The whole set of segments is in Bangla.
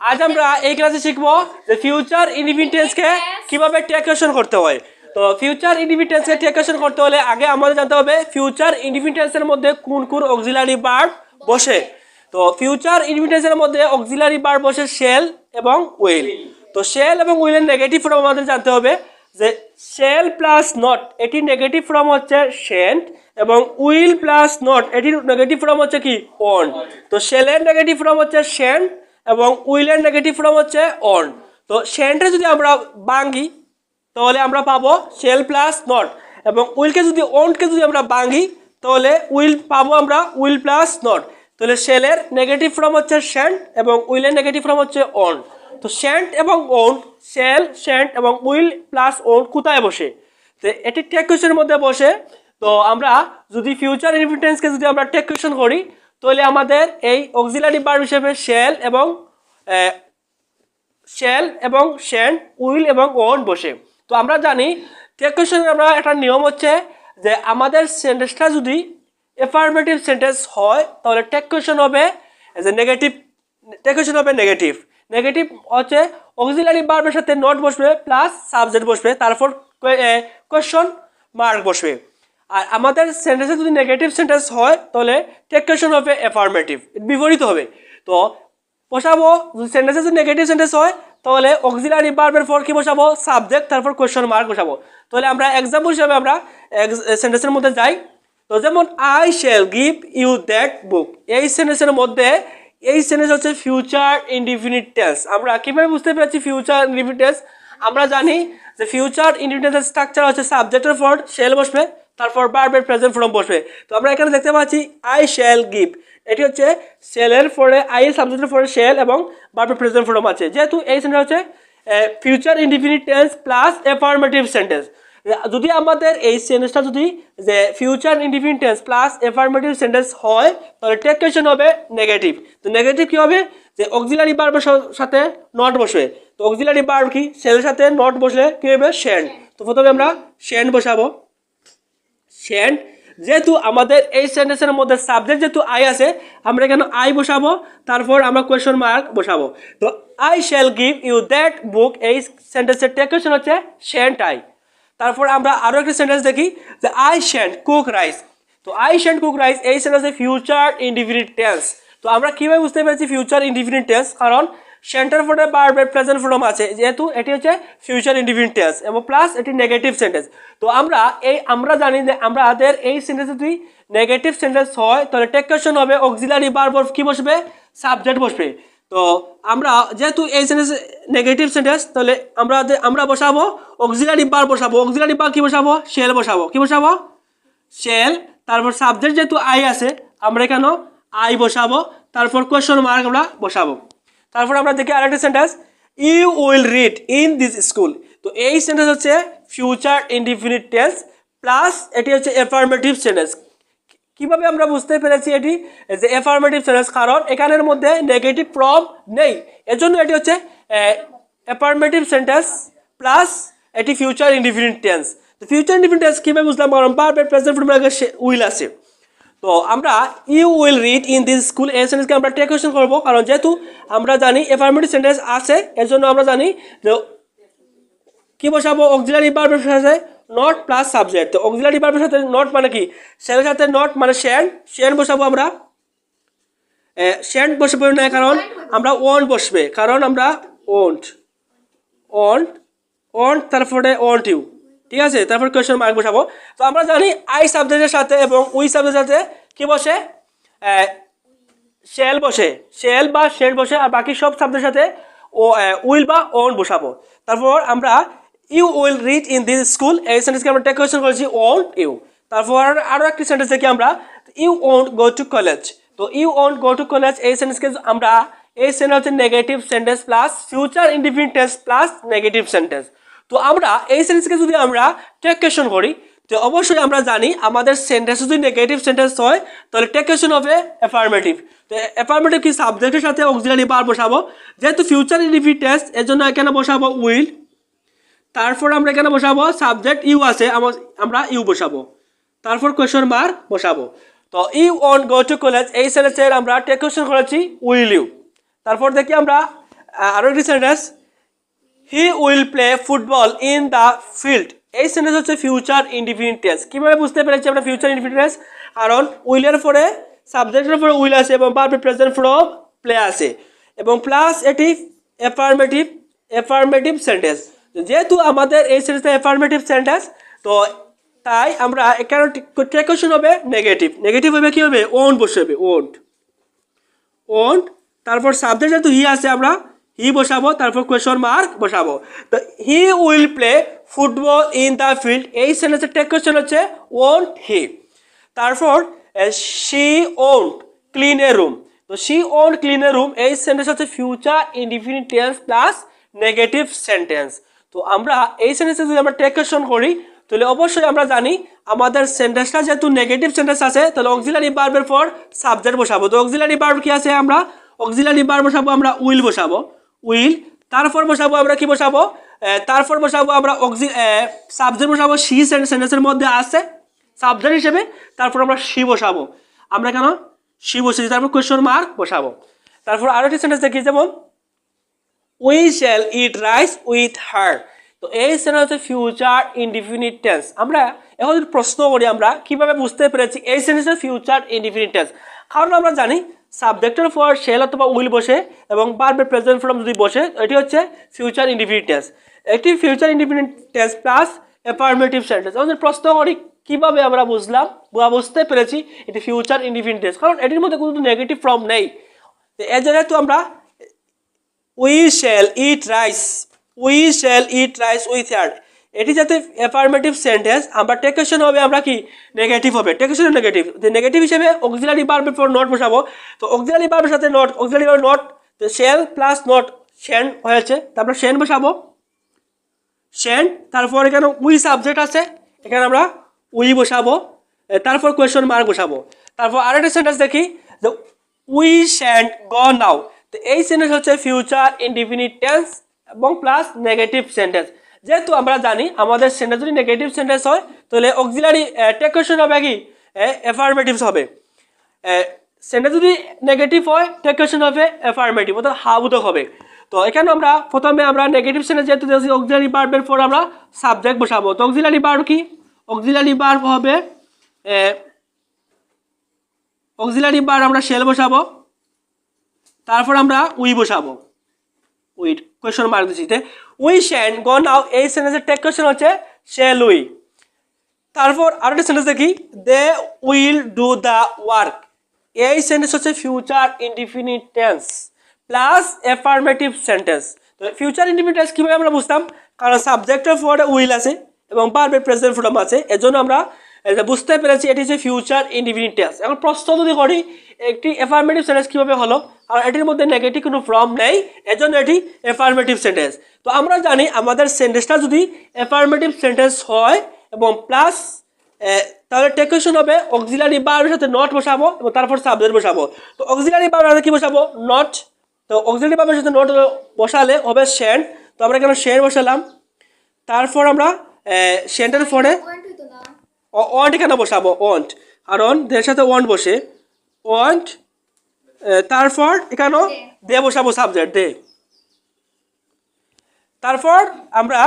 আজ আমরা এই ক্লাসে শিখব যে ফিউচার ইনডিপেন্ডেন্সকে কীভাবে টেকেশন করতে হয়। তো ফিউচার ইনডিপেন্ডেন্সকে টেকেশন করতে হলে আগে আমাদের জানতে হবে ফিউচার ইনডিপেন্ডেন্সের মধ্যে কোন কোন অক্সিলারি ভার্ব বসে। তো ফিউচার ইনডিপেন্ডেন্সের মধ্যে অক্সিলারি ভার্ব বসে শেল এবং উইল তো শেল এবং উইলের নেগেটিভ ফর্ম আমাদের জানতে হবে যে শেল প্লাস নট এটি নেগেটিভ ফর্ম হচ্ছে সেন্ট এবং উইল প্লাস নট এটির নেগেটিভ ফর্ম হচ্ছে কি অন তো শেলের নেগেটিভ ফর্ম হচ্ছে সেন্ট এবং উইলের নেগেটিভ ফর্ম হচ্ছে অন তো সেন্টে যদি আমরা ভাঙি তাহলে আমরা পাবো শেল প্লাস নট এবং উইলকে যদি অনকে যদি আমরা ভাঙি তাহলে উইল পাবো আমরা উইল প্লাস নট তাহলে শেলের নেগেটিভ ফর্ম হচ্ছে সেন্ট এবং উইলের নেগেটিভ ফর্ম হচ্ছে অন তো সেন্ট এবং ওন শেল সেন্ট এবং উইল প্লাস ওন কোথায় বসে? তো এটি টেক কোয়েশনের মধ্যে বসে। তো আমরা যদি ফিউচার ইনফিডেন্সকে যদি আমরা টেক কোয়েশন করি তাহলে আমাদের এই অক্সিলারি বার হিসেবে শেল এবং শেল এবং শেন উইল এবং ওন বসে। তো আমরা জানি টেক কোয়েশনের আমরা একটা নিয়ম হচ্ছে যে আমাদের সেন্টেন্সটা যদি এফার্মেটিভ সেন্টেন্স হয়, তাহলে টেক কোয়েশন হবে যে নেগেটিভ টেক কোয়েশন হবে নেগেটিভ নেগেটিভ হচ্ছে অক্সিলারি বার্বের সাথে নট বসবে প্লাস সাবজেক্ট বসবে, তারপর কোয়েশন মার্ক বসবে। আর আমাদের সেন্টেন্সে যদি নেগেটিভ সেন্টেন্স হয়, তাহলে টেক কোয়েশন হবে এফার্মেটিভ বিপরীত হবে। তো বসাবো, যদি সেন্টেন্সে যদি নেগেটিভ সেন্টেন্স হয়, তাহলে অক্সিলারি বার্বের পর কি বসাবো? সাবজেক্ট তারপর কোয়েশন মার্ক বসাবো। তাহলে আমরা এক্সাম্পল হিসাবে আমরা সেন্টেন্সের মধ্যে যাই। তো যেমন I shall give you that book এই সেন্টেন্সের মধ্যে, এই সেন্টেন্স হচ্ছে ফিউচার ইনডিফিনিট টেন্স আমরা কীভাবে বুঝতে পেরেছি ফিউচার ইনডিফিনিট টেন্স আমরা জানি যে ফিউচার ইনডিফিনিট স্ট্রাকচার হচ্ছে সাবজেক্টের পর শেল বসবে। তারপর বার্বের প্রেজেন্ট ফর্ম বসবে। তো আমরা এখানে দেখতে পাচ্ছি আই শ্যাল গিভ এটি হচ্ছে সেলের পরে আই সাবজেক্টের পরে শেল এবং বার্বের প্রেজেন্ট ফর্ম আছে। যেহেতু এই সেন্টেন্স হচ্ছে future indefinite tense plus affirmative sentence যদি আমাদের এই সেন্টেন্সটা যদি, যে future indefinite tense plus affirmative sentence হয়, তাহলে টেক কোয়েশন হবে নেগেটিভ তো নেগেটিভ কি হবে? যে অক্সিলারি বার্বের সাথে নট বসবে। তো অক্সিলারি বার্ব কি? সেলের সাথে নট বসলে কি হবে? শেন্ড তো প্রথমে আমরা শেন্ড বসাবো। শেন্ড যেহেতু আমাদের এই সেন্টেন্সের মধ্যে সাবজেক্ট যেহেতু আই আছে, আমরা এখানে আই বসাবো? তারপর আমরা কোয়েশন মার্ক বসাবো। তো I shall give you that book এই সেন্টেন্সের টেক কোয়েশন হচ্ছে শেন্ট আই তারপর আমরা আরও একটা সেন্টেন্স দেখি, যে আই শ্যান্ট কুক রাইস তো আই শ্যান্ট কুক রাইস এই সেন্টেন্সে ফিউচার ইনডিফিনিট টেন্স তো আমরা কীভাবে বুঝতে পেরেছি ফিউচার ইনডিফিনিট টেন্স কারণ সেন্টার ফোর্ডে বারবার প্রেজেন্ট ফর্ম আছে। যেহেতু এটি হচ্ছে ফিউচার ইনডিফিনিট টেন্স এবং প্লাস এটি নেগেটিভ সেন্টেন্স তো আমরা এই, আমরা জানি যে আমাদের এই সেন্টেন্স যদি নেগেটিভ সেন্টেন্স হয়, তাহলে টেক কোয়েশন হবে অক্সিলারি বারবার কি বসবে? সাবজেক্ট বসবে। তো আমরা যেহেতু এই সেন্টেন্স নেগেটিভ সেন্টেন্স তাহলে আমরা আমরা বসাবো অক্সিলারি বার বসাবো। অক্সিলারি বার কি বসাবো? শেল বসাবো। কি বসাবো? শেল তারপর সাবজেক্ট যেহেতু আই আছে, আমরা কেন আই বসাবো। তারপর কোয়েশন মার্ক আমরা বসাবো। তারপর আমরা দেখি আরেকটা sentence you will read in this school তো এই সেন্টেন্স হচ্ছে ফিউচার ইনডিফিনিট টেন্স প্লাস এটি হচ্ছে এফার্মেটিভ সেন্টেন্স কীভাবে আমরা বুঝতে পেরেছি এটি? যে এফার্মেটিভ সেন্টেন্স কারণ এখানের মধ্যে নেগেটিভ ফর্ম নেই। এজন্য এটি হচ্ছে এফার্মেটিভ সেন্টেন্স প্লাস এটি ফিউচার ইনডিফিনিট টেন্স তো ফিউচার ইনডিফিনিট টেন্স কীভাবে বুঝলাম? কারণ পারফেক্ট প্রেজেন্ট ফর্ম উইল আছে তো আমরা you will read in this school এই সেন্টেন্সকে আমরা টেক কোয়েশন করব। কারণ যেহেতু আমরা জানি এফার্মেটিভ সেন্টেন্স আছে এর জন্য আমরা জানি যে কি বসাবো? অক্সিলারি বার্বের সাথে নট প্লাস সাবজেক্ট অক্সিলারি বার্বের সাথে নট মানে কি? সেলের সাথে নট মানে শেন শেন বসাবো আমরা। শেন বসবে না কারণ আমরা ওন বসবে। কারণ আমরা ওন্ট ওন্ট ওন্ট তারপরে ওন্ট ইউ ঠিক আছে? তারপর কোয়েশন মার্ক বসাবো। তো আমরা জানি আই সাবজেক্টের সাথে এবং উই সাবজেক্টের সাথে কি বসে? শেল বসে। শেল বা শেল বসে আর বাকি সব সাবজেক্টের সাথে ও উইল বা ওন বসাবো। তারপর আমরা you will read in this school এই সেন্টেন্সকে আমরা টেক কোয়েশন করেছি ওন ইউ তারপর আরও একটি সেন্টেন্স দেখি আমরা। You won't go to college তো you won't go to college এই সেন্টেন্সকে আমরা, এই সেন্টেন্স হচ্ছে negative sentence plus future indefinite tense plus negative sentence তো আমরা এই সেন্টেন্সকে যদি আমরা টেক কোয়েশন করি, তো অবশ্যই আমরা জানি আমাদের সেন্টেন্স যদি নেগেটিভ সেন্টেন্স হয়, তাহলে টেক কোয়েশন হবে অ্যাফার্মেটিভ তো অ্যাফার্মেটিভ কি সাবজেক্টের সাথে অক্সিলারি বার বসাবো? যেহেতু ফিউচার ইন্ডিফিট টেস্ট এর জন্য এখানে বসাবো উইল তারপর আমরা এখানে বসাবো সাবজেক্ট ইউ আছে আমরা ইউ বসাবো। তারপর কোয়েশন মার্ক বসাবো। তো you won't go to college এই সেন্টেন্সের আমরা টেক কোয়েশন করেছি উইল ইউ তারপর দেখি আমরা আরও একটি sentence he will play football in the field এই সেন্টেন্স হচ্ছে ফিউচার ইনডিফিনিট টেন্স কীভাবে বুঝতে পেরেছি আমরা ফিউচার ইনডিফিনিট টেন্স কারণ উইলের পরে সাবজেক্টের পরে উইল আছে এবং বারবে প্রেজেন্ট ফ্রম প্লে আছে এবং প্লাস এটি অ্যাফার্মেটিভ অ্যাফার্মেটিভ সেন্টেন্স যেহেতু আমাদের এই সেন্টেন্সটা অ্যাফার্মেটিভ সেন্টেন্স তো তাই আমরা এখানে টেকশন হবে নেগেটিভ নেগেটিভ হবে কী হবে? ওন বসে হবে। ওন্ট ওন্ট তারপর সাবজেক্ট যেহেতু হি আছে আমরা হি বসাবো, তারপর কোয়েশন মার্ক বসাবো। তো he will play football in the field এই সেন্টেন্সের টেক কোয়েশন হচ্ছে ওন্ট হি তারপর she won't clean a room তো she won't clean a room এই সেন্টেন্স হচ্ছে future indefinite tense plus negative sentence তো আমরা এই সেন্টেন্সে যদি আমরা টেক কোয়েশন করি, তাহলে অবশ্যই আমরা জানি আমাদের সেন্টেন্সটা যেহেতু নেগেটিভ সেন্টেন্স আছে, তাহলে অক্সিলারি বার্বের পর সাবজেক্ট বসাবো। তো অক্সিলারি বার্ব কি আছে আমরা? অক্সিলারি বার্ব বসাবো, আমরা উইল বসাবো। উইল, তারপর বসাবো আমরা কি বসাবো? তারপর বসাবো আমরা অক্সি সাবজেক্ট বসাবো সি সেন্টেন্সের মধ্যে আছে সাবজেক্ট হিসেবে, তারপর আমরা সি বসাবো। আমরা কেন? সি বসেছি, তারপর কোয়েশ্চন মার্ক বসাবো। তারপর আরও একটি সেন্টেন্স দেখি যেমন we shall eat rice with her তো এই সেন্টেন্স হচ্ছে ফিউচার ইনডিফিনিট টেন্স আমরা এখন যদি প্রশ্ন করি আমরা, কীভাবে বুঝতে পেরেছি এই সেন্টেন্সের ফিউচার ইনডিফিনিট টেন্স কারণ আমরা জানি সাবজেক্টের ফর শেল অথবা উইল বসে এবং বারবার প্রেজেন্ট ফর্ম যদি বসে এটি হচ্ছে ফিউচার ইনডিফিনিট টেন্স একটি future indefinite tense plus affirmative sentence আমাদের প্রশ্ন করি, কীভাবে আমরা বুঝলাম বা বুঝতে পেরেছি এটি ফিউচার ইনডিফিনিট টেন্স কারণ এটির মধ্যে কোনো নেগেটিভ ফর্ম নেই। তো এর যেহেতু আমরা we shall eat rice we shall eat rice with her এটি যাতে অ্যাফার্মেটিভ সেন্টেন্স আমরা টেকেশন হবে আমরা কি? নেগেটিভ হবে। টেকেশন নেগেটিভ নেগেটিভ হিসেবে অক্সিলারি বার্বের পর নট বসাবো। তো অক্সিলারি বার্বের সাথে নট অক্সিলারি বার্ব নট তো শেল প্লাস নট শেন হয়েছে। তারপর শেন বসাবো। শেন তারপর এখানে উই সাবজেক্ট আছে। এখানে আমরা উই বসাবো। তারপর কোয়েশন মার্ক বসাবো। তারপর আরেকটা সেন্টেন্স দেখি। যে উই শ্যান্ড গ নাও তো এই সেন্টেন্স হচ্ছে ফিউচার ইনডিফিনিট টেন্স এবং প্লাস নেগেটিভ সেন্টেন্স যেহেতু আমরা জানি আমাদের সেন্টেন্স যদি নেগেটিভ সেন্টেন্স হয়, তাহলে অক্সিলারি টেক কোয়েশন হবে কি? এফার্মেটিভস হবে। সেন্টেন্স যদি নেগেটিভ হয় টেক কোয়েশন হবে এফার্মেটিভ অর্থাৎ হাবুদক হবে। তো এখানে আমরা প্রথমে আমরা নেগেটিভ সেন্টেন্স যেহেতু অক্সিলারি বার্বের পর আমরা সাবজেক্ট বসাবো। তো অক্সিলারি বার্ব কি? অক্সিলারি বার্ব হবে অক্সিলারি বার্ব আমরা শেল বসাবো, তারপর আমরা উই বসাবো। উইট কোয়েশন মার্ক দিচ্ছি উই শ্যান গ নাও এই সেন্টেন্সের টেক কোয়েশন হচ্ছে শেল উই তারপর আরও একটা সেন্টেন্স দেখি they will do the work এই সেন্টেন্স হচ্ছে future indefinite tense plus affirmative sentence তো ফিউচার ইনডিফিনিট টেন্স কীভাবে আমরা বুঝতাম? কারণ সাবজেক্টের পরে উইল আছে, এবং বারবার প্রেজেন্ট ফর্ম আছে, এজন্য আমরা বুঝতে পেরেছি, এটি হচ্ছে ফিউচার ইনডিফিনিট টেন্স এখন প্রশ্ন যদি করি, একটি অ্যাফার্মেটিভ সেন্টেন্স কীভাবে হলো? আর এটির মধ্যে নেগেটিভ কোনো ফর্ম নেই, এজন্য এটি এফার্মেটিভ সেন্টেন্স তো আমরা জানি আমাদের সেন্টেন্সটা যদি এফার্মেটিভ সেন্টেন্স হয় এবং প্লাস তাহলে টেকেশন হবে অক্সিলারি বারের সাথে নট বসাবো এবং তারপর সাবজেক্ট বসাবো। তো অক্সিলারি বার কি বসাবো? নট তো অক্সিলারি বারের সাথে নট বসালে হবে শেন্ট তো আমরা কেন শেন বসালাম? তারপর আমরা শেন্টের পরে ওয়ান্ট হইতো না ওয়ান্ট কেন বসাবো ওয়ান্ট কারণ দের সাথে ওয়ান্ট বসে। ওয়ান্ট তারপর এখানেও দে। বসাবো সাবজেক্ট দে। তারপর আমরা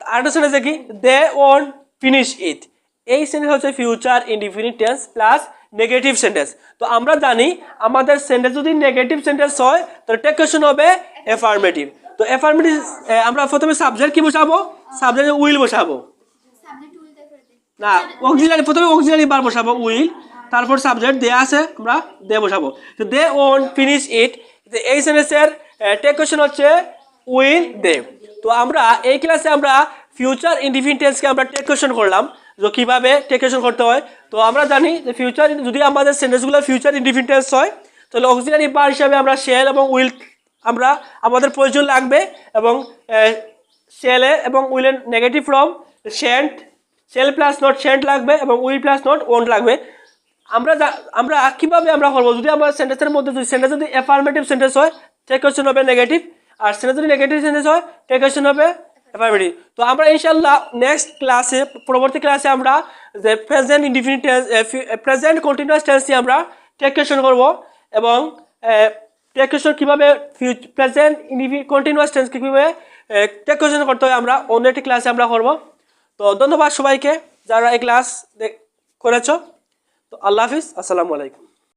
আরেকটা সেন্টেন্স দেখি। দে ওন ফিনিশ ইট এই সেন্টেন্স হচ্ছে future indefinite tense plus negative sentence তো আমরা জানি আমাদের সেন্টেন্স যদি নেগেটিভ সেন্টেন্স হয় তো টেকেশন হবে এফার্মেটিভ তো এফার্মেটিভ আমরা প্রথমে সাবজেক্ট কি বসাবো? সাবজেক্ট উইল বসাবো সাবজেক্ট উইল দেখে দে না অক্সিলারি প্রথমে অক্সিলারি বার বসাবো, উইল, তারপর সাবজেক্ট দে আছে, আমরা দে বসাবো। তো দে ওন ফিনিশ ইট। এই সেন্টেন্সের টেক কোয়েশন হচ্ছে, উইল দে। তো আমরা এই ক্লাসে আমরা ফিউচার ইনডিফিনিটেন্সকে আমরা টেক কোয়েশন করলাম, যে কীভাবে টেক কোয়েশন করতে হয়। তো আমরা জানি যে ফিউচার যদি আমাদের সেন্টেন্সগুলো ফিউচার ইনডিফিনিটেন্স হয়, তাহলে অক্সিলারি বার হিসাবে আমরা শেল এবং উইল, আমরা আমাদের প্রয়োজন লাগবে এবং শেলে এবং উইলের negative form shan't shall plus not shan't লাগবে এবং উইল প্লাস নট ওন্ট লাগবে। আমরা আমরা কীভাবে আমরা করব? যদি আমার সেন্টেন্সের মধ্যে যদি সেন্টেন্স যদি অ্যাফার্মেটিভ সেন্টেন্স হয় টেক কোয়েশ্চন হবে নেগেটিভ আর সেন্টেন্স যদি নেগেটিভ সেন্টেন্স হয় টেক কোয়েশ্চন হবে অ্যাফার্মেটিভ তো আমরা ইনশাল্লাহ নেক্সট ক্লাসে পরবর্তী ক্লাসে আমরা যে প্রেজেন্ট ইনডিফিনিট প্রেজেন্ট কন্টিনিউয়াস টেন্সটি আমরা টেক কোয়েশ্চন করব এবং টেক কোয়েশন কীভাবে প্রেজেন্ট কন্টিনিউয়াস টেন্স কীভাবে টেক কোয়েশন করতে হয় আমরা অন্য একটি ক্লাসে আমরা করব। তো ধন্যবাদ সবাইকে যারা এই ক্লাস করেছ। তো আল্লাহ হাফিজ আসসালামু আলাইকুম।